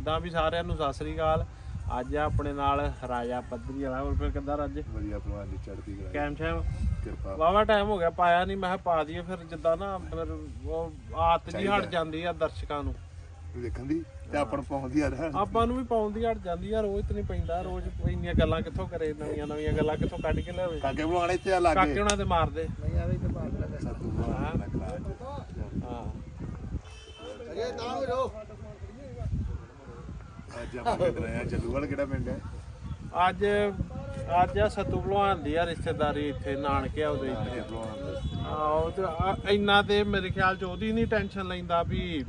ਕਿੱਦਾਂ ਵੀ ਸਾਰਿਆਂ ਨੂੰ ਸਤਿ ਸ੍ਰੀ ਅਕਾਲ। ਅੱਜ ਆ ਆਪਣੇ ਨਾਲ ਰਾਜਾ ਪੱਧਰੀ ਵਾਲਾ ਹੋਰ ਫਿਰ ਕਿੱਦਾਂ ਰਾਜ? ਵਧੀਆ ਭਲਵਾਨ ਦੀ ਚੜ੍ਹਦੀ ਕਲਾ ਕੈਮ ਸ਼ੈਮ? ਕਿਰਪਾ। ਵਾਵਾ ਟਾਈਮ ਹੋ ਗਿਆ ਪਾਇਆ ਨਹੀਂ ਮੈਂ ਪਾ ਦਈਏ ਫਿਰ ਜਿੱਦਾਂ ਨਾ ਫਿਰ ਉਹ ਆਦਤ ਜੀ ਹਟ ਜਾਂਦੀ ਆ ਦਰਸ਼ਕਾਂ ਨੂੰ। ਵੇਖਣ ਦੀ ਤੇ ਆਪਾਂ ਨੂੰ ਪਾਉਂਦੀ ਆ ਰਿਹਾ ਆਪਾਂ ਨੂੰ ਵੀ ਪਾਉਂਦੀ ਹਟ ਜਾਂਦੀ ਆ ਰੋਜ਼ ਤੇ ਨਹੀਂ ਪੈਂਦਾ ਰੋਜ਼ ਇੰਨੀਆਂ ਗੱਲਾਂ ਕਿੱਥੋਂ ਕਰੇ ਨਵੀਆਂ ਨਵੀਆਂ ਗੱਲਾਂ ਕਿੱਥੋਂ ਕੱਢ ਕੇ ਲਿਆਵੇ? ਕਾਕੇ ਭਲਵਾਨ ਇੱਥੇ ਆ ਕਾਕੇ ਲਾਗੇ ਉਹਨਾਂ ਦੇ ਮਾਰਦੇ ਸਤੂ ਭਲਵਾਨ ਦਾ ਕਲਾ ਹਾਂ। ਅੱਜ ਆਪਾਂ ਕਿਧਰ ਆਏ ਆ ਜੱਲੂਵਾਲ ਕਿਹੜਾ ਪਿੰਡ ਹੈ? ਅੱਜ ਅੱਜ ਆ ਸਤੂ ਭਲਵਾਨ ਦੀ ਆ ਰਿਸ਼ਤੇਦਾਰੀ ਇੱਥੇ ਨਾਨਕੇ ਆ ਉਹਦੇ ਇੱਥੇ। ਇਹ ਭਲਵਾਨ ਦਾ। ਆਹੋ ਤੇ ਆ- ਇੰਨਾ ਤੇ ਮੇਰੇ ਖਿਆਲ ਚ ਉਹਦੀ ਨਹੀਂ ਟੈਨਸ਼ਨ ਲੈਂਦਾ ਵੀ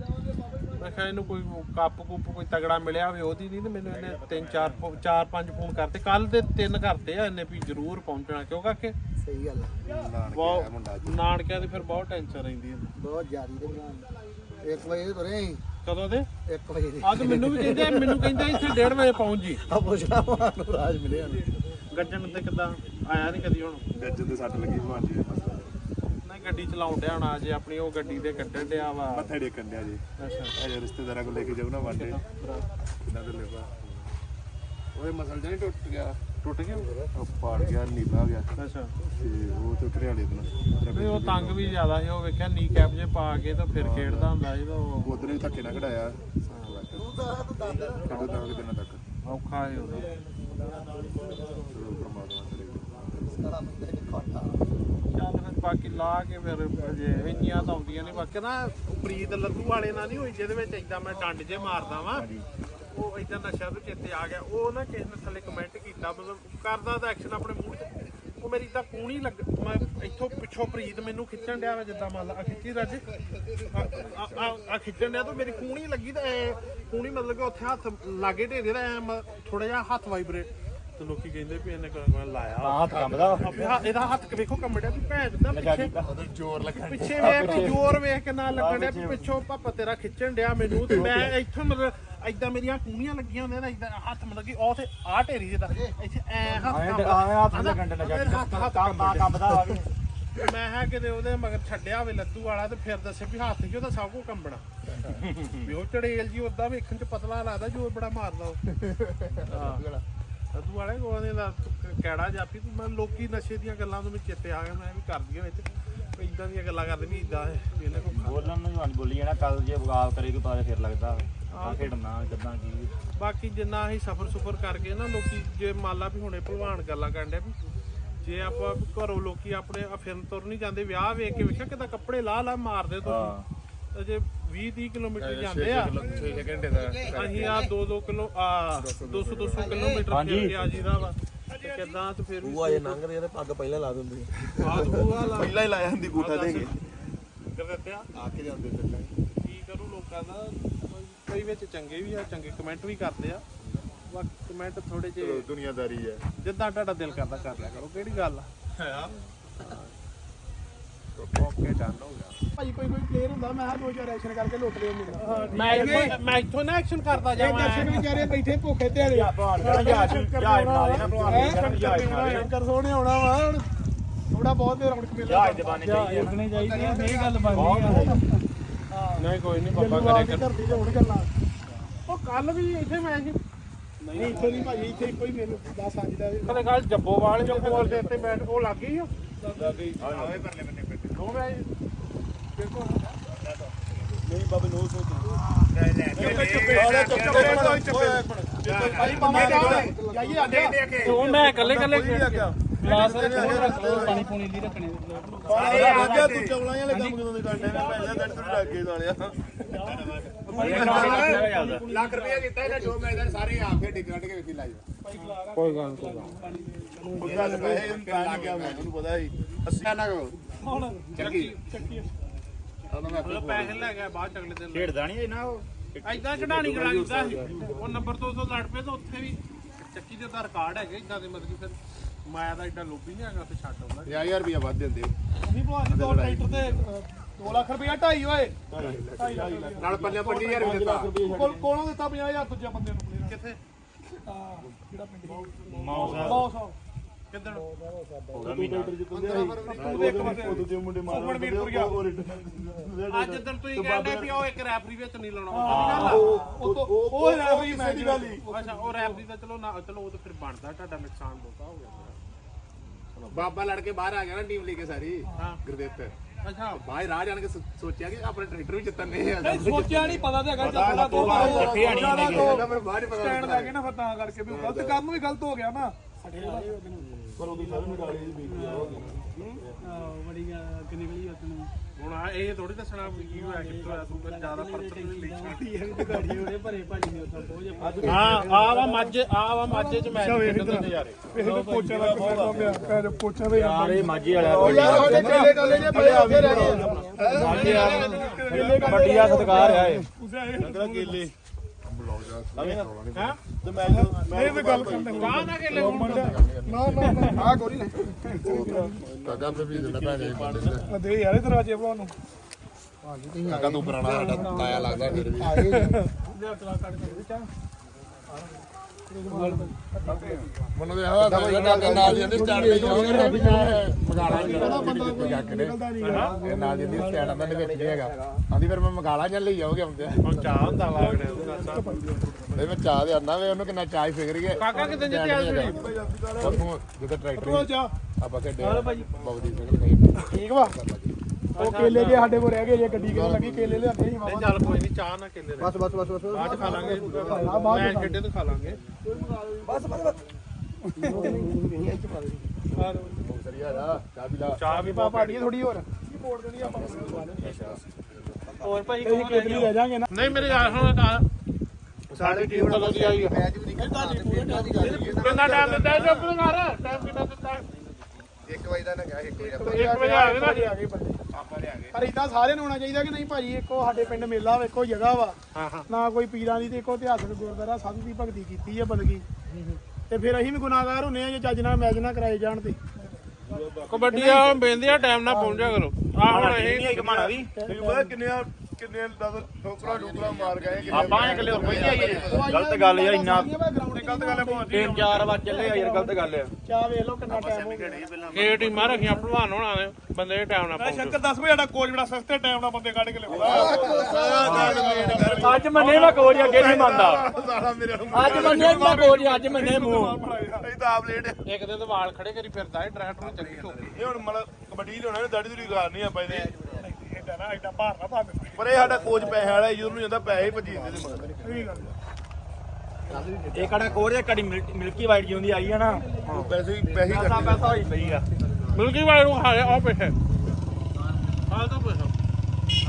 ਮੈਂ ਕਿਹਾ ਇਹਨੂੰ ਕੋਈ ਕੱਪ ਕੁੱਪ ਕੋਈ ਤਗੜਾ ਮਿਲਿਆ ਹੋਵੇ ਉਹਦੀ ਨਹੀਂ ਤੇ ਮੈਨੂੰ ਇਹਨੇ ਤਿੰਨ ਚਾਰ ਫੋ- ਚਾਰ ਪੰਜ ਫੋਨ ਕਰਤੇ। ਕੱਲ ਦੇ ਤਿੰਨ ਕਰਤੇ ਆ ਇਹਨੇ ਵੀ ਜ਼ਰੂਰ ਪਹੁੰਚਣਾ ਕਿਉਂ ਕਾਕੇ? ਸਹੀ ਗੱਲ ਆ। ਨਾਨਕੇ ਬਹੁਤ ਮੁੰਡਾ ਅੱਜ ਨਾਨਕਿਆਂ ਦੀ ਫਿਰ ਬਹੁਤ ਟੈਨਸ਼ਨ ਰਹਿੰਦੀ ਹੈ ਬਹੁਤ ਜ਼ਿਆਦੀ ਦੇ। ਨਾਲ 1 ਵਜੇ ਦੇ ਤੁਰੇ ਅਸੀਂ ਕਦੋਂ ਦੇ? 1 ਵਜੇ ਦੇ। ਅੱਜ ਮੈਨੂੰ ਵੀ ਕਹਿੰਦੇ ਮੈਨੂੰ ਕਹਿੰਦਾ ਇੱਥੇ 1:30 ਵਜੇ ਪਹੁੰਚ ਜੀ। ਆ ਪੁੱਛਣਾ ਨੂੰ ਰਾਜ ਮਿਲਿਆ ਨੀ। ਗੱਜਣ ਤੇ ਕਿੱਦਾਂ? ਆਇਆ ਨਹੀਂ ਕਦੀ ਹੁਣ? ਗੱਜ ਤੇ ਸੱਟ ਲੱਗੀ ਭਲਵਾਨ ਜੀ ਨਹੀਂ ਗੱਡੀ ਚਲਾਉਣ ਡਿਆ ਹੁਣ ਅੱਜ ਆਪਣੀ ਉਹ ਗੱਡੀ ਦੇ ਕੱਢਣ ਡਿਆ ਵਾ। ਮੱਥੇ ਡੇਕਣ ਡਿਆ ਜੀ। ਅੱਛਾ। ਅਜੇ ਰਿਸ਼ਤੇਦਾਰਾਂ ਕੋਲ ਲੈ ਕੇ ਜਾਊ ਨਾ ਵਾਂਡੇ ਕਿੰਨਾ ਦੇ ਲੈਵਾ ਓਏ ਮਸਲ ਜਣੀ ਟੁੱਟ ਗਿਆ। ਟੁੱਟ ਗਿਆ? ਉਹ ਪਾੜ ਗਿਆ ਨੀਲਾ ਗਿਆ। ਅੱਛਾ। ਤੇ ਉਹ ਤੇ ਘਰਿਆਲੇ ਦਿਨ। ਨਹੀਂ ਉਹ ਤੰਗ ਵੀ ਜ਼ਿਆਦਾ ਸੀ ਉਹ ਵੇਖਿਆ ਨੀ ਕੈਪ ਜੇ ਪਾ ਕੇ ਤਾਂ ਫਿਰ ਖੇਡਦਾ ਹੁੰਦਾ ਸੀ ਤਾਂ ਉਹ। ਉਧਰ ਧੱਕੇ ਨਾਲ ਕਢਾਇਆ। ਕਦੋਂ ਦਾ ਦਿਨਾਂ ਤੱਕ। ਔਖਾ ਹੀ ਹੁੰਦਾ। ਚਲੋ ਪਰਮਾਤਮਾ ਕਰੇ। ਸਾਰਾ ਬੰਦੇ ਨੇ ਖਾਟਾ ਚੱਲ ਫਿਰ ਬਾਕੀ ਲਾ ਕੇ ਫਿਰ ਅਜੇ ਇੰਨੀਆਂ ਤਾਂ ਆਉਂਦੀਆਂ ਨੇ ਬਾਕੀ ਨਾ ਪ੍ਰੀਤ ਲੱਡੂ ਵਾਲੇ ਨਾਲ ਨਹੀਂ ਹੋਈ ਜਿਹਦੇ ਵਿੱਚ ਏਦਾਂ ਮੈਂ ਡੰਡ ਜੇ ਮਾਰਦਾ ਵਾਂ। ਏਦਾਂ ਨਸ਼ਾ ਤੋਂ ਚੇਤੇ ਆ ਗਿਆ ਉਹ ਨਾ ਕਿਸੇ ਨੇ ਥੱਲੇ ਕਮੈਂਟ ਕੀਤਾ ਮਤਲਬ ਕਰਦਾ ਤਾਂ ਐਕਸ਼ਨ ਆਪਣੇ ਮੂੰਹ ਤੇ। ਉਹ ਮੇਰੀ ਤਾਂ ਕੂਣੀ ਲੱਗ ਮੈਂ ਇੱਥੋਂ ਪਿੱਛੋਂ ਪ੍ਰੀਤ ਮੈਨੂੰ ਖਿੱਚਣ ਡਿਆ ਵਾ ਜਿੱਦਾਂ ਮੰਨ ਲਾ ਆ ਖਿੱਚੀ ਰੱਜ। ਆ- ਆ ਆ ਖਿੱਚਣ ਡਿਆ ਤਾਂ ਮੇਰੀ ਕੂਣੀ ਲੱਗੀ ਤਾਂ ਐ ਕੂਣੀ ਮਤਲਬ ਕਿ ਉੱਥੇ ਹੱਥ ਲਾਗੇ ਢੇਰੇ ਦਾ ਐ ਥੋੜਾ ਜਿਹਾ ਹੱਥ ਵਾਈਬ੍ਰੇਟ ਤੇ ਲੋਕੀ ਕਹਿੰਦੇ ਵੀ ਇਹਨੇ ਕੋਈ ਲਾਇਆ। ਹੱਥ ਕੰਬਦਾ। ਆਪੇ ਹ- ਇਹਦਾ ਹੱਥ ਵੇਖੋ ਕੰਮੜਿਆ ਵੀ ਭੈਣ ਦਾ ਪਿੱਛੇ। ਜ਼ੋਰ ਲੱਗਾ ਪਿੱਛੇ ਵੇਖ ਕੇ ਜ਼ੋਰ ਵੇਖ ਕੇ ਨਾ ਲੱਗਣ ਡਿਆ ਵੀ ਪਿੱਛੋਂ ਪਾਪਾ ਤੇਰਾ ਖਿੱਚਣ ਡਿਆ ਮੈਨੂੰ ਤੇ ਮੈਂ ਇੱਥੋਂ ਮਤਲਬ ਐਦਾਂ ਮੇਰੀਆਂ ਕੂਣੀਆਂ ਲੱਗੀਆਂ ਹੁੰਦੀਆਂ ਨਾ ਐਦਾਂ ਹੱਥ ਮਤਲਬ ਕਿ ਉਹ ਤੇ ਆ ਢੇਰੀ ਜਿਹਦਾ ਇੱਥੇ ਐ ਹੱਥ। ਆਏ ਹੱਥ ਲੱਗਣ ਦੇ ਮੇਰੇ ਹੱਥ ਹੱਥ ਤਾਂ ਕੰਬਣ ਡਿਆ। ਕੰਬਦਾ ਆ ਵੀ। ਮੈਂ ਹਾਂ ਕਿਤੇ ਉਹਦੇ ਮਗਰ ਛੱਡਿਆ ਹੋਵੇ ਲੱਦੂ ਵਾਲਾ ਤੇ ਫਿਰ ਦੱਸੇ ਵੀ ਹੱਥ ਹੀ ਉਹਦਾ ਸਭ ਕੁਝ ਕੰਬਣਾ। ਵੀ ਉਹ ਚੜੇਲ ਜੀ ਉਦਾਂ ਵੇਖਣ ਚ ਪਤਲਾ ਲੱਗਦਾ ਜੋਰ ਬੜਾ ਮਾਰਦਾ ਉਹ। ਹਾਂ। ਵਾਲੇ। ਕੋਨੇ ਦਾ ਕੈੜਾ ਜਾਪੀ ਤੂੰ ਮੈਂ ਲੋਕੀ ਨਸ਼ੇ ਦੀਆਂ ਗੱਲਾਂ ਤੋਂ ਮੈਨੂੰ ਚੇਤੇ ਆ ਗਿਆ ਮੈਂ ਵੀ ਕਰਦੀਆਂ ਵਿੱਚ। ਕੋਈ ਇਦਾਂ ਦੀਆਂ ਗੱਲਾਂ ਕਰਦੇ ਵੀ ਇਦਾਂ ਵੀ ਇਹਨੇ ਕੋ ਬੋਲਣ ਨੂੰ ਨਹੀਂ ਬੋਲੀ ਜਾਣਾ ਕੱਲ ਜੇ ਬਗਾਲ ਕਰੇਗੀ ਪਤਾ ਫਿਰ ਲੱਗਦਾ। ਆ ਖੇਡਣਾ ਕਿਦਾਂ ਕੀ ਬਾਕੀ ਜਿੰਨਾ ਅਸੀਂ ਸਫਰ ਸੁਫਰ ਕਰਕੇ ਨਾ ਲੋਕੀ ਜੇ ਮੰਨ ਲਾ ਵੀ ਹੁਣੇ ਭਲਵਾਨ ਗੱਲਾਂ ਕਰਦੇ ਵੀ ਜੇ ਆਪਾਂ ਘਰੋਂ ਲੋਕੀ ਆਪਣੇ ਆ ਫਿਰਨ ਤੁਰ ਨਹੀਂ ਜਾਂਦੇ ਵਿਆਹ ਵੇਖ ਕੇ ਵੇਖਿਆ ਕਿਦਾਂ ਕੱਪੜੇ ਲਾ ਲਾ ਮਾਰਦੇ ਤੁਸੀਂ। ਅਜੇ 20 30 ਕਿਲੋਮੀਟਰ ਜਾਂਦੇ ਆ 6 ਘੰਟੇ ਦਾ ਅਸੀਂ ਆ। 2 2 ਕਿਲੋ ਆ 200 200 ਕਿਲੋਮੀਟਰ ਫਿਰ ਗਿਆ ਜੀਦਾ ਵਾ। ਕਿਦਾਂ ਤੇ ਫਿਰ ਵੀ ਅਜੇ ਲੰਘ ਰਹੇ ਤੇ ਪੱਗ ਪਹਿਲਾਂ ਲਾ ਦਿੰਦੇ ਆ। ਦੂਆ ਲਾ ਪਹਿਲਾਂ ਹੀ ਲਾਇਆ ਹੁੰਦੀ ਬੂਟਾ ਦੇ ਕੇ। ਕਰ ਦਿੱਤੇ ਆ। ਆ ਕੇ ਜਾਂਦੇ ਪਹਿਲਾਂ ਕੀ ਕਰੂ ਲੋਕਾਂ ਦਾ? ਕਈ ਵਿੱਚ ਚੰਗੇ ਵੀ ਆ ਚੰਗੇ ਕਮੈਂਟ ਵੀ ਕਰਦੇ ਆ। ਬਾਕੀ ਕਮੈਂਟ ਥੋੜੇ ਜਿਹੇ ਚਲੋ ਦੁਨੀਆਦਾਰੀ ਹੈ। ਜਿੱਦਾਂ ਤੁਹਾਡਾ ਦਿਲ ਕਰਦਾ ਕਰ ਲਿਆ ਕਰੋ। ਕਿਹੜੀ ਗੱਲ ਆ? ਓਕੇ ਡਨ ਹੋ ਗਿਆ। ਭਾਈ ਕੋਈ ਕੋਈ ਪਲੇਅਰ ਹੁੰਦਾ ਮੈਂ ਹਰ ਦੋ ਚਾਰ ਐਕਸ਼ਨ ਕਰਕੇ ਲੁੱਟ ਲਿਆ ਮੇਰਾ ਮੈਂ ਇੱਥੋਂ ਮੈਂ ਇੱਥੋਂ ਨਾ ਐਕਸ਼ਨ ਕਰਦਾ ਇਹ ਜਾਵਾਂ। ਦਰਸ਼ਕ ਵਿਚਾਰੇ ਬੈਠੇ ਭੁੱਖੇ ਧਿਆੜੇ ਭਾਣ ਜਹਾਜ਼ ਜਹਾਜ਼ ਨਾਲ ਨਾ ਭਾਣ ਜਹਾਜ਼ ਨਾਲ ਕਰ ਸੋਹਣੇ ਆਉਣਾ ਵਾ। ਹੁਣ ਥੋੜਾ ਬਹੁਤ ਰੌਣਕ ਮੇਲਾ ਚਾਹੀਦੇ ਆ। ਸਹੀ ਗੱਲ ਬਣਦੀ ਨਹੀਂ ਕੋਈ ਨਹੀਂ ਬਾਬਾ ਜੱਲੂਵਾਲ ਕਰੇ ਦੀ ਧਰਤੀ ਤੇ ਹੁਣ ਗੱਲਾਂ ਉਹ ਕੱਲ ਵੀ ਇੱਥੇ ਮੈਂ ਸੀ ਨਹੀਂ ਇੱਥੇ ਨਹੀਂ ਭਾਜੀ ਇੱਥੇ ਹੀ ਮੈਨੂੰ 10 ਅੱਜ ਦਾ ਕਦੇ ਕੱਲ ਜੱਬੋਵਾਲ ਜੋ ਕੋਲ ਦੇ ਉੱਤੇ ਬੈਠ ਉਹ ਲੱਗ ਗਈ ਆ ਆਵੇ ਪਰਲੇ ਬੰਨੇ ਬੈਠੇ ਦੋ ਮੈਂ ਦੇਖੋ ਨਹੀਂ ਬਾਬੇ ਨੋ ਸੋਚ ਭਾਈ ਪਾਣੀ ਜਾਈਏ ਆ ਜਾ ਉਹ ਮੈਂ ਇਕੱਲੇ ਇਕੱਲੇ ਗਲਾਸ ਰੱਖ ਲਓ ਪਾਣੀ ਪੂਣੀ ਲਈ ਰੱਖਣੇ। ਤੂੰ। ਚੌਲਾਂ ਵਾਲੇ ਕੰਮ ਕਦੋਂ ਦੇ ਕਰਦੇ ਨੇ ਪਹਿਲਾਂ ਦਿਨ ਤੋਂ ਲੱਗ ਗਏ ਸਾਲਿਆ ਲੱਖ ਰੁਪਇਆ ਦਿੱਤਾ ਇਹਦਾ ਜੋ ਮੈਂ ਸਾਰੇ ਆਪ ਕੇ ਡਿੱਗ ਕੱਢ ਕੇ ਵੇਖੀ ਲਾਈ ਕੋਈ ਗੱਲ ਨਹੀਂ ਉਹ ਗੱਲ ਪੈਸੇ ਨੂੰ ਤਾਂ ਨਹੀਂ ਗਿਆ ਮੈਂ ਤੁਹਾਨੂੰ ਪਤਾ ਸੀ। 80 ਨਾ ਕੋ ਹੁਣ ਚੱਕੀ ਚੱਕੀ। ਉਹ ਪੈਸੇ ਲੈ ਗਿਆ ਬਾਅਦ ਚ ਅਗਲੇ ਦਿਨ ਖੇਡਦਾ ਨਹੀਂ ਇਹਨਾਂ ਉਹ? ਐਦਾਂ ਕਢਾਣੀ ਕਰਾ ਦਿੱਤਾ ਉਹ ਨੰਬਰ 200 ਲੜ ਪਏ ਤਾਂ ਉੱਥੇ ਵੀ ਚੱਕੀ ਦੇ ਦਾ ਰਿਕਾਰਡ ਹੈਗੇ ਇਦਾਂ ਦੇ ਮਤਲਬ ਫਿਰ ਮੈਂ ਤਾਂ ਐਡਾ ਲੋਭੀ ਨਹੀਂ ਹੈਗਾ ਤੇ ਛੱਡ ਆਉਂਦਾ। 50000 ਰੁਪਇਆ ਵੱਧ ਦਿੰਦੇ ਅਸੀਂ ਭਲਵਾਨ ਜੀ ਦੋ ਟਰੈਕਟਰ ਤੇ 2 ਲੱਖ ਰੁਪਇਆ ਢਾਈ ਓਏ। ਢਾਈ ਲੱਖ। ਨਾਲ ਪੱਲੇ 25000 ਵੀ ਦਿੱਤਾ। ਕੋਲ ਕੋਲੋਂ ਦਿੱਤਾ 50000 ਦੂਜੇ ਬੰਦੇ ਨੂੰ ਕਿੱਥੇ? ਆ ਜਿਹੜਾ ਪਿੰਡ? ਮਾਉ ਸਾਹਿਬ। ਕਿੱਦਣ ਹੋਗਾ ਮਹੀਨਾ। ਉਦੋਂ ਦੇ ਮੁੰਡੇ ਮਾਰ ਉਹ ਰਿਟਰਨ ਅੱਜ ਦਿਨ ਤੁਸੀਂ ਕਹਿੰਦੇ ਵੀ ਉਹ ਇੱਕ ਰੈਫਰੀ ਵਿੱਚ ਨਹੀਂ ਲਾਉਣਾ। ਉਹ ਤੋਂ ਉਹ ਰੈਫਰੀ ਮੈਚ ਦੀ ਗੱਲ ਅੱਛਾ ਉਹ ਰੈਫਰੀ ਦਾ ਚਲੋ ਨਾ ਚਲੋ ਉਹ ਤਾਂ ਫਿਰ ਬਣਦਾ ਤੁਹਾਡਾ ਨੁਕਸਾਨ ਬਹੁਤਾ ਹੋ ਗਿਆ ਬਾਬਾ ਲੜ ਕੇ ਬਾਹਰ ਆ ਗਿਆ ਨਾ ਟੀਮ ਲੈ ਕੇ ਸਾਰੀ ਹਾਂ। ਗੁਰਦੇਵ ਅੱਛਾ। ਬਾਹਰ ਰਾਹ ਜਾਣ ਕੇ ਸੋ- ਸੋਚਿਆ ਕਿ ਆਪਣੇ ਟਰੈਕਟਰ ਵੀ ਜਿੱਤਣੇ ਆ। ਨਹੀਂ ਸੋਚਿਆ ਨਹੀਂ ਪਤਾ ਤੇ ਹੈਗਾ ਚੱਲਦਾ ਤੋਂ ਇਕੱਠੇ ਆਣੀ ਫਿਰ ਬਾਹਰ ਹੀ ਪਤਾ ਸਟੈਂਡ ਲੈ ਕੇ ਨਾ ਫਿਰ ਤਾਂ ਕਰਕੇ ਵੀ ਗਲਤ ਨੂੰ ਵੀ ਗਲਤ ਹੋ ਗਿਆ ਨਾ। ਨਿਕਾਲੇ ਦੀ ਬੀਤੀ ਆ ਬੜੀ ਕਿੰਨੀ ਗਲੀ ਉੱਤੇ ਹੁਣ ਆ ਇਹ ਥੋੜੀ ਦੱਸਣਾ ਵੀ ਕੀ ਹੋਇਆ ਕਿੱਥੋਂ ਹੋਇਆ ਤੂੰ ਫਿਰ ਜ਼ਿਆਦਾ ਪਰਸਨ ਨਹੀਂ ਲਈ ਇਹ ਵੀ ਗਾੜੀ ਉਹਦੇ ਭਰੇ ਭਾਜੀ ਨੇ ਉੱਥੇ ਪਹੁੰਚ ਹਾਂ ਆ ਵਾ ਮੱਝ ਆ ਵਾ ਮੱਝ ਚ ਮੈਚ ਖੇਡਣ ਦੇ ਨਜ਼ਾਰੇ। ਇਹ ਤਾਂ ਪੋਚਾ ਦਾ ਕੰਮ ਪਿਆ ਕਹੇ ਪੋਚਾ ਦੇ ਯਾਰੇ ਮਾਝੀ ਵਾਲਿਆ ਉਹਦੇ ਕੇਲੇ ਕਾਲੇ ਜੇ ਪਏ ਉੱਥੇ ਰਹਿ ਗਏ। ਮਾਝੀ ਆ ਕਬੱਡੀ ਆ ਸਤਕਾਰ ਆ ਇਹ। ਅੰਕਲ ਕੇਲੇ? ਹਾਂ? ਤੇ ਮੈਂ ਇਹ ਤਾਂ ਗੱਲ ਕਰਦੇ ਕਹਾਂ ਨਾ ਕਿ ਲੈ ਹੁਣ ਨਾ ਨਾ ਆ ਗੋਰੀ ਕਾਗਾ ਤੇ ਵੀ ਦਿੰਦਾ ਭੈਣੇ ਦੇ ਯਾਰੇ ਦਰਵਾਜ਼ੇ ਭਲਾ ਨੂੰ। ਕਾਗਾ ਤੂੰ ਪੁਰਾਣਾ ਸਾਡਾ ਤਾਇਆ ਲੱਗਦਾ ਫਿਰ ਵੀ। ਮਨ ਦੇ ਦਾ ਨਾਲ ਦੀ ਸਟਾਰਟ ਤੇ ਜਾਓਗੇ ਮਗਾਲਾ ਇਹ ਨਾਲ ਦੀ ਸਟਾਰਟ ਆਂਦਾ ਨੇ ਵਿੱਚ ਨਹੀਂ ਹੈਗਾ ਆਂਦੀ ਫਿਰ ਮੈਂ ਮਗਾਲਾ ਜਾਂ ਲਈ ਜਾਓਗੇ ਹੁੰਦੇ ਹੁਣ ਚਾਹ ਹੁੰਦਾ ਲੱਗਦਾ ਉਹਦਾ ਸਭ ਇਹ ਮੈਂ ਚਾਹ ਦੇ ਆਂਦਾ ਵੇ ਉਹਨੂੰ ਕਿੰਨਾ ਚਾਹ ਹੀ ਫਿਕਰ ਗਿਆ ਕਾਕਾ ਕਿਤੇ ਜਿੱਤਿਆ ਸੀ ਉੱਥੋਂ ਜਦੋਂ ਟਰੈਕਟਰ ਆਪਾਂ ਖੇਡੇ ਬਗਦੀ ਸਿੰਘ ਨਹੀਂ ਠੀਕ ਵਾ। ਉਹ ਕੇਲੇ ਜੇ ਸਾਡੇ ਕੋਲ ਰਹਿ ਗਏ ਜੇ ਗੱਡੀ ਕਿਤੇ ਲੱਗੀ ਕੇਲੇ ਲਿਆਂਦੇ ਸੀ ਨਹੀਂ ਮਾਮਾ। ਚੱਲ ਕੋਈ ਨਹੀਂ ਚਾਹ ਨਾ ਕੇਲੇ ਬਸ ਬਸ ਬਸ ਬਸ। ਬਾਅਦ ਚ ਖਾ ਲਾਂਗੇ ਮੈਚ ਖੇਡੇ ਤੋਂ ਖਾ ਲਾਂਗੇ। ਸਰੀਆ ਦਾ ਚਾਹ ਵੀ ਲਾ ਚਾਹ ਵੀ ਪਾਪਾ ਦੀ ਥੋੜੀ ਹੋਰ। ਮੋੜ ਦੇਣੀ ਆਪਾਂ ਹੋਰ ਭਾਈ ਕਹੀ ਕੇਤਲੀ ਲੈ ਜਾਾਂਗੇ ਨਾ। ਨਹੀਂ ਮੇਰੇ ਯਾਰ ਹੁਣ ਕਾ ਸਾਡੀ ਟੀਮ ਕਦੋਂ ਦੀ ਆਈ ਹੈ ਕਿੰਨਾ ਟਾਈਮ ਦਿੱਤਾ ਜੋ ਆਪਣੇ ਘਰ? ਟਾਈਮ ਕਿੰਨਾ ਦਿੱਤਾ? 1 ਵਜੇ ਦਾ ਨਾ ਗਿਆ 1 ਵਜੇ 1 ਵਜੇ ਆ ਗਏ ਨਾ। ਆ ਗਏ ਬੰਦੇ। ਪਰ ਇਦਾਂ ਸਾਰਿਆਂ ਨੂੰ ਹੋਣਾ ਚਾਹੀਦਾ ਕਿ ਨਹੀਂ ਭਾਜੀ ਇੱਕੋ ਸਾਡੇ ਪਿੰਡ ਮੇਲਾ ਜਗ੍ਹਾ ਵਾ। ਹਾਂ ਹਾਂ। ਨਾ ਕੋਈ ਪੀਰਾਂ ਦੀ ਤੇ ਇੱਕੋ ਇਤਿਹਾਸਕ ਗੁਰਦੁਆਰਾ ਸਾਧੂ ਦੀ ਭਗਤੀ ਕੀਤੀ ਹੈ ਬੰਦਗੀ ਤੇ ਫਿਰ ਅਸੀਂ ਵੀ ਗੁਨਾਹਗਾਰ ਹੁੰਨੇ ਆ ਜੇ ਚੱਜ ਨਾਲ ਮੈਚ ਨਾ ਕਰਾਏ ਜਾਣ ਤੇ। ਕਬੱਡੀ ਆ ਆ ਟਾਈਮ ਨਾਲ ਪਹੁੰਚਿਆ ਕਰੋ। ਆ ਹੁਣ ਇਹ ਇੱਕ ਮਾਣਾ ਵੀ। ਤੈਨੂੰ ਪਤਾ ਕਿੰਨੇ ਕਿੰਨੇ ਦਸ ਠੋਕਰਾ ਠੋਕਰਾ ਮਾਰ ਗਏ ਆਪਾਂ ਇਕੱਲੇ ਹੋਰ ਕੋਈ ਆਈਏ। ਗਲਤ ਗੱਲ ਯਾਰ ਇੰਨਾ ਗਲਤ ਗੱਲ ਹੈ ਤਿੰਨ ਚਾਰ ਵਾਰ ਚੱਲੇ ਆ ਯਾਰ ਗਲਤ ਗੱਲ ਆ। ਚਾਹ ਵੇਖ ਲਓ ਕਿੰਨਾ ਟਾਈਮ ਹੋ ਗਿਆ। ਇਹ ਟੀਮਾਂ ਰੱਖੀਆਂ ਭਲਵਾਨ ਹੋਣਾ ਨੇ ਬੰਦੇ ਦੇ ਟਾਈਮ ਨਾਲ ਪਹੁੰਚੋ ਸ਼ੰਕਰ ਦੱਸ ਵੀ ਸਾਡਾ ਕੋਚ ਬੜਾ ਸਸਤੇ ਟਾਈਮ ਨਾਲ ਬੰਦੇ ਕੱਢ ਕੇ ਲਿਆਉਂਦਾ। ਅੱਜ ਮੰਨੇ ਮੈਂ ਕੋਚ ਅੱਗੇ ਨਹੀਂ ਮੰਨਦਾ। ਸਾਲਾ ਮੇਰੇ ਅੱਜ ਮੰਨੇ ਮੈਂ ਕੋਚ ਅੱਜ ਮੰਨੇ ਮੂੰਹ। ਇਹ ਤਾਂ ਆਪ ਲੇਟ ਇੱਕ ਦਿਨ ਤਾਂ ਵਾਲ ਖੜੇ ਕਰੀ ਫਿਰਦਾ ਹੈ ਡਾਇਰੈਕਟਰ ਨੂੰ ਚੱਲੀ ਧੋ ਇਹ ਹੁਣ ਮਤਲਬ ਕਬੱਡੀ ਲਿਆਉਣਾ ਨੇ ਦਾੜੀ ਦੂੜੀ ਕਰਨੀ ਆਪਾਂ ਇਹਦੇ। ਏਦਾਂ ਨਾ ਏਦਾਂ ਭਾਰ ਨਾ ਪਾ ਦੇ ਪਰ ਇਹ ਸਾਡਾ ਕੋਚ ਪੈਸੇ ਵਾਲਾ ਜਦੋਂ ਨੂੰ ਜਾਂਦਾ ਪੈਸੇ ਭੱਜੀ ਤੇ ਮਗਰ ਵੀ ਗੱਲ ਇਹ ਕੜਾ ਕੋਚ ਇਹ ਕੜੀ ਮਿਲਕੀ ਵਾਈਟ ਜੀ ਹੁੰਦੀ ਆਈ ਆ ਨਾ? ਪੈਸੇ ਹੀ ਪੈਸੇ ਹੀ ਪੈਸਾ ਕਰਦੇ ਪੈਸਾ ਹੋਈ ਪਈ ਆ। ਮਿਲਕੀ ਵਾਲੇ ਨੂੰ ਖਾ ਲਿਆ ਉਹ ਪੈਸੇ ਹਾਲ ਤਾਂ ਪੈਸਾ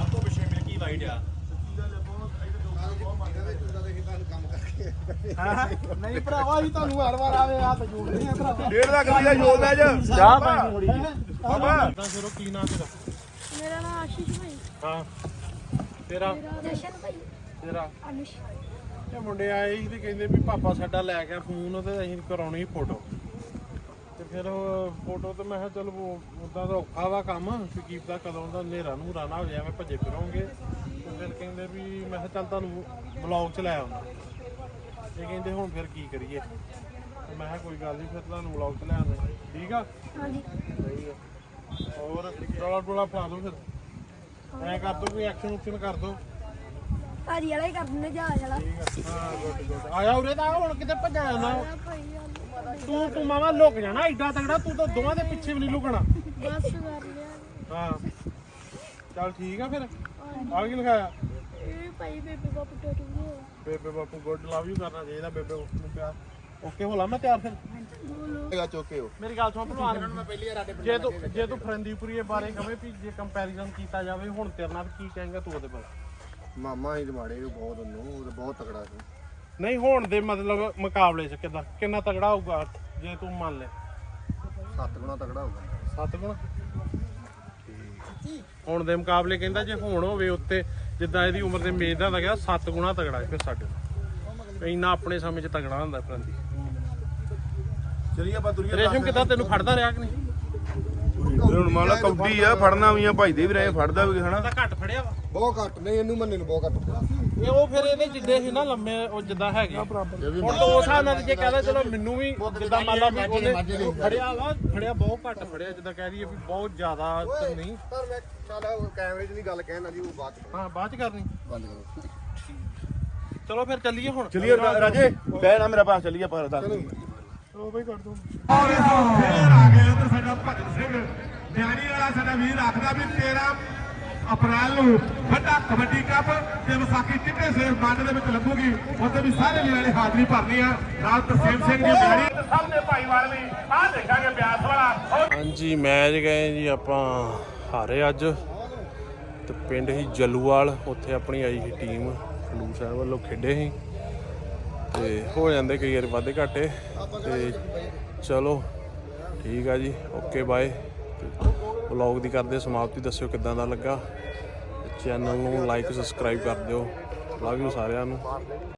ਆਪੋ ਪਿੱਛੇ ਮਿਲਕੀ ਵਾਈਟ ਆ। ਨਹੀਂ ਭਰਾਵਾ ਅਸੀਂ ਤੁਹਾਨੂੰ ਵਾਰ ਵਾਰ ਆਵੇ ਹੱਥ ਜੋੜਦੇ ਆ ਭਰਾਵਾ। ਡੇਢ ਲੱਖ ਰੁਪਇਆ ਜੋੜ ਲੈ ਜਾ ਪਾਣੀ ਥੋੜੀ ਬਾਬਾ ਤਾਂ ਉਹ ਕੀ ਨਾਂ ਤੇਰਾ? ਮੇਰਾ ਨਾਮ ਆਸ਼ੀਸ਼ ਭਾਈ। ਹਾਂ। ਤੇਰਾ? ਜਸ਼ਨ ਭਾਈ। ਤੇਰਾ? ਅਨੁਸ਼। ਇਹ ਮੁੰਡੇ ਆਏ ਸੀ ਤੇ ਕਹਿੰਦੇ ਵੀ ਪਾਪਾ ਸਾਡਾ ਲੈ ਗਿਆ ਫੋਨ ਤੇ ਅਸੀਂ ਕਰਾਉਣੀ ਫੋਟੋ। ਤੇ ਫਿਰ ਫੋਟੋ ਤੇ ਮੈਂ ਕਿਹਾ ਚਲ ਉਦਾਂ ਦਾ ਔਖਾ ਵਾ ਕੰਮ ਕਿ ਕੀਤਾ ਕਦੋਂ ਦਾ ਹਨੇਰਾ ਨੂੰ ਨਾ ਹੋ ਜਾਵੇ ਭੱਜੇ ਫਿਰੋਂਗੇ। ਤੇ ਫਿਰ ਕਹਿੰਦੇ ਵੀ ਮੈਂ ਕਿਹਾ ਚੱਲ ਤੁਹਾਨੂੰ ਬਲੌਗ ਚ ਲੈ ਆਉਂਦਾ। ਇਹ ਕਹਿੰਦੇ ਹੁਣ ਫਿਰ ਕੀ ਕਰੀਏ? ਤੇ ਮੈਂ ਕਿਹਾ ਕੋਈ ਗੱਲ ਨਹੀਂ ਫਿਰ ਤੁਹਾਨੂੰ ਬਲੌਗ ਚ ਲੈ ਆਉਂਦਾ ਠੀਕ ਆ? ਹਾਂਜੀ। ਸਹੀ ਆ। ਹੋਰ ਰੌਲਾ ਟੋਲਾ ਪਾ ਦੋ ਫਿਰ। ਐ ਕਰ ਦੋ ਕੋਈ ਐਕਸ਼ਨ ਉਕਸ਼ਨ ਕਰ ਦੋ। ਭਾਜੀ ਵਾਲਾ ਹੀ ਕਰ ਦਿੰਦੇ ਜਹਾਜ਼ ਵਾਲਾ। ਠੀਕ ਆ ਹਾਂ ਗੁੱਡ ਗੁੱਡ ਆਇਆ ਉਰੇ ਤਾਂ ਹੁਣ ਕਿਤੇ ਭੱਜਾ ਜਾਣਾ ਭਾਈ ਤੂੰ ਤੂੰ ਮਾਵਾ ਲੁਕ ਜਾਣਾ ਐਡਾ ਤਗੜਾ ਤੂੰ ਤਾਂ ਦੋਵਾਂ ਦੇ ਪਿੱਛੇ ਵੀ ਨਹੀਂ ਲੁਕਣਾ। ਬਸ ਕਰ ਲਿਆ। ਹਾਂ। ਚੱਲ ਠੀਕ ਆ ਫਿਰ। ਆ ਕੀ ਲਿਖਾਇਆ? ਇਹ ਭਾਈ ਬੇਬੇ ਬਾਪੂ ਟੋਟੂ ਨੂੰ ਬੇਬੇ ਬਾਪੂ ਗੁੱਡ ਲਵ ਯੂ ਕਰਨਾ ਚਾਹੀਦਾ ਬੇਬੇ ਨੂੰ ਪਿਆਰ। ਓਕੇ ਹੋਲਾ ਮੈਂ ਤਿਆਰ ਫਿਰ। ਹੈਗਾ ਚੋਕੇ ਹੋ ਮੇਰੀ ਗੱਲ ਸੁਣ ਭਲਵਾਨ। ਜੇ ਤੂੰ ਜੇ ਤੂੰ ਫਰੰਦੀਪੁਰੀ ਬਾਰੇ ਕਵੇਂ ਵੀ ਜੇ ਕੰਪੈਰੀਜ਼ਨ ਕੀਤਾ ਜਾਵੇ ਹੁਣ ਤੇਰੇ ਨਾਲ ਕੀ ਕਹੇਂਗਾ ਤੂੰ ਉਹਦੇ ਬਾਰੇ ਮਾਮਾ ਹੀ ਮਾੜੇ ਬਹੁਤ ਉਹਨੂੰ ਉਹ ਤਾਂ ਬਹੁਤ ਤਕੜਾ ਸੀ। ਨਹੀਂ ਹੁਣ ਦੇ ਮਤਲਬ ਮੁਕਾਬਲੇ 'ਚ ਕਿਦਾਂ? ਕਿੰਨਾ ਤਗੜਾ ਹੋਊਗਾ ਜੇ ਤੂੰ ਮੰਨ ਲੈ? ਸੱਤ ਗੁਣਾ ਤਕੜਾ ਹੋਊਗਾ। ਸੱਤ ਗੁਣ? ਹੁਣ ਦੇ ਮੁਕਾਬਲੇ ਕਹਿੰਦਾ ਜੇ ਹੁਣ ਹੋਵੇ ਉੱਤੇ ਜਿੱਦਾਂ ਇਹਦੀ ਉਮਰ ਦੇ ਮੇਜ ਦਾ ਲੱਗਿਆ ਸੱਤ ਗੁਣਾ ਤਗੜਾ ਹੈ ਫਿਰ ਸਾਡੇ। ਇੰਨਾ ਆਪਣੇ ਸਮੇਂ 'ਚ ਤਗੜਾ ਹੁੰਦਾ ਫਰੰਦੀ ਚਲੀਏ ਆਪਾਂ ਦੁਨੀਆ ਰੇਸ਼ਮ ਕਿਦਾਂ ਤੈਨੂੰ ਫੜਦਾ ਰਿਹਾ ਕਿ ਨਹੀਂ? ਹੁਣ ਮੰਨ ਲਾ ਕਬੱਡੀ ਆ ਫੜਨਾ ਵੀ ਆ ਭਾਈਦੇ ਵੀ ਰਹੇ ਫੜਦਾ ਵੀ ਹਨਾ ਤਾਂ ਘੱਟ ਫੜਿਆ ਵਾ। ਬਹੁਤ ਘੱਟ ਨਹੀਂ ਇਹਨੂੰ ਮੰਨੇ ਨੂੰ ਬਹੁਤ ਘੱਟ ਇਹ ਉਹ ਫਿਰ ਇਹਦੇ ਜਿੱਡੇ ਸੀ ਨਾ ਲੰਮੇ ਉਹ ਜਿੱਦਾਂ ਹੈਗੇ। ਹੁਣ ਤਾਂ ਉਸ ਨਾਲ ਜੇ ਕਹਦਾ ਚਲੋ ਮੈਨੂੰ ਵੀ ਜਿੱਦਾਂ ਮੰਨ ਲਾ ਵੀ ਉਹਨੇ ਫੜਿਆ ਵਾ ਫੜਿਆ ਬਹੁਤ ਘੱਟ ਫੜਿਆ ਜਿੱਦਾਂ ਕਹਿ ਰਹੀ ਹੈ ਵੀ ਬਹੁਤ ਜ਼ਿਆਦਾ ਤਾਂ ਨਹੀਂ। ਪਰ ਮੈਂ ਚੱਲ ਕੈਮਰੇ 'ਚ ਨਹੀਂ ਗੱਲ ਕਹਿਣ ਵਾਲੀ ਉਹ ਬਾਤ ਹਾਂ ਬਾਅਦ ਚ ਕਰਨੀ। ਬੰਦ ਕਰੋ ਚਲੋ ਫਿਰ ਚੱਲੀਏ ਹੁਣ। ਚਲਿਏ ਰਾਜੇ ਬੈ ਨਾ ਮੇਰਾ ਪਾਸ ਚਲਿਏ ਪਰ ਦੱਸ ਉਹ ਬਈ ਕਰ ਦੋ। ਫੇਰ ਆ ਗਿਆ ਉਧਰ ਸਾਡਾ ਭਗਤ ਸਿੰਘ। ਨਿਆਣੀ ਵਾਲਾ ਸਾਡਾ ਵੀਰ ਆਖਦਾ ਵੀ 13 ਅਪ੍ਰੈਲ ਨੂੰ ਵੱਡਾ ਕਬੱਡੀ ਕੱਪ ਤੇ ਵਿਸਾਖੀ ਚਿੱਟੇ ਸੇਰ ਮੰਡ ਦੇ ਵਿੱਚ ਲੱਗੂਗੀ। ਉੱਥੇ ਵੀ ਸਾਰੇ ਵੀਰਾਂ ਨੇ ਹਾਜ਼ਰੀ ਭਰਨੀ ਆ। ਨਾਲ ਤਰਸੇਮ ਸਿੰਘ ਦੀ ਨਿਆਣੀ ਤੇ ਸਾਹਮਣੇ ਭਾਈਵਾਲ ਵੀ। ਆਹ ਦੇਖਾਂਗੇ ਬਿਆਸ ਵਾਲਾ। ਹਾਂਜੀ ਮੈਚ ਗਏ ਜੀ ਆਪਾਂ ਹਾਰੇ ਅੱਜ। ਤੇ ਪਿੰਡ ਹੀ ਜਲੂਵਾਲ ਉੱਥੇ ਆਪਣੀ ਆਈ ਸੀ ਟੀਮ ਖਡੂਰ ਸਾਹਿਬ ਵੱਲੋਂ ਖੇਡੇ ਸੀ। ਤੇ ਹੋ ਜਾਂਦੇ ਕਈ ਵਾਰ ਵਾਧੇ ਘਾਟੇ। ਤੇ ਚਲੋ ਠੀਕ ਆ ਜੀ ਓਕੇ ਬਾਏ। ਵਲੌਗ ਦੀ ਕਰਦੇ ਸਮਾਪਤੀ। ਦੱਸਿਓ ਕਿੱਦਾਂ ਦਾ ਲੱਗਾ। ਚੈਨਲ ਨੂੰ ਲਾਈਕ ਸਬਸਕ੍ਰਾਈਬ ਕਰ ਦਿਓ। ਲਵ ਯੂ ਸਾਰਿਆਂ ਨੂੰ।